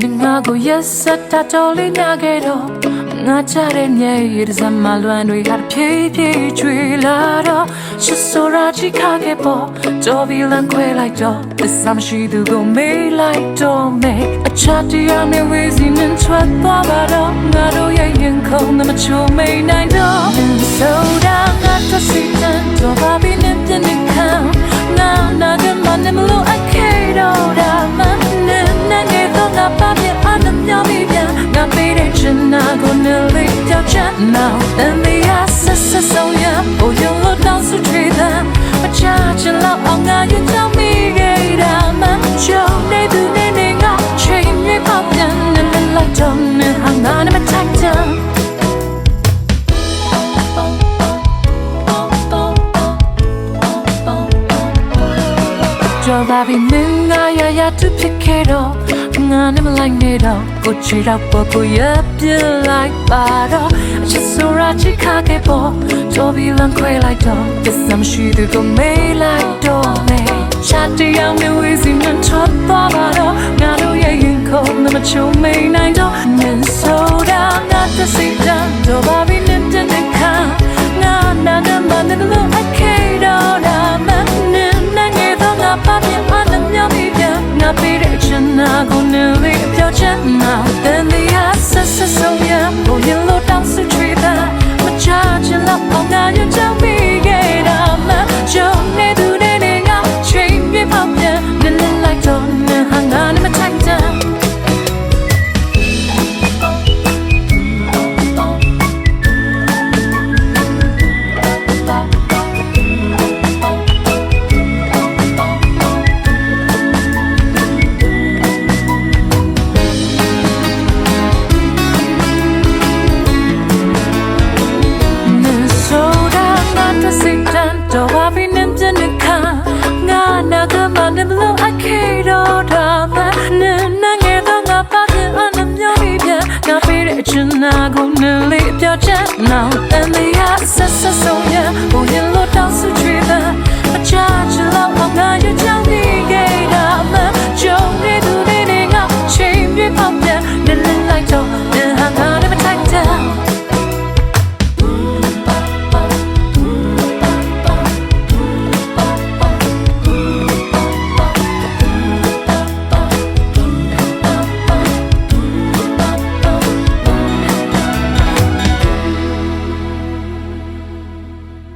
ကိုရက်စက်တာတော်လေးများခဲ့တော့ငါချတဲ့မြေရည်စမ်းမလွမ်းတွေဟာဖြည်းဖြည်းချွေလာတော့ချစ်ဆိုရာချီခါခဲ့ပေါ်တော်ပြီးလမ်းခွဲလိုက်တော့သစ္စာမရှိသူကိုမေးလိုက်တော့မေအချတ်တရားနဲ့ဝေးစီနှင်ထွက်သွားပါတော့ငါတို့ရဲ့ရင်ခုန်မချိုးမိန်နိုင်တော့ဆိုတာ ကျော်ပါပြီမင်းငါရရသူဖြစ်ခဲ့တော့ငါနဲ့မလိုက်နေတော့ကိုချီတော့ပေါ်ကိုရပြလိုက်ပါတော့အချစ်ဆိုရာချစ်ခါခဲ့ပေါ်ကျော်ပြီးလမ်းခွဲလိုက်တော့ပစ္စမရှိသူကိုမေးလိုက်တော့မေချတ်တရားမျိုးဝေးစီနဲ့ထွက်သွားပါတော့ငါတို့ရဲ့ရင်ခုန်မချုံမိန်နိုင်တော့မင်းဆိုတာ နာကိုနေလေးအပြောချင်နာ then the access is so yeah oh you look down so now and the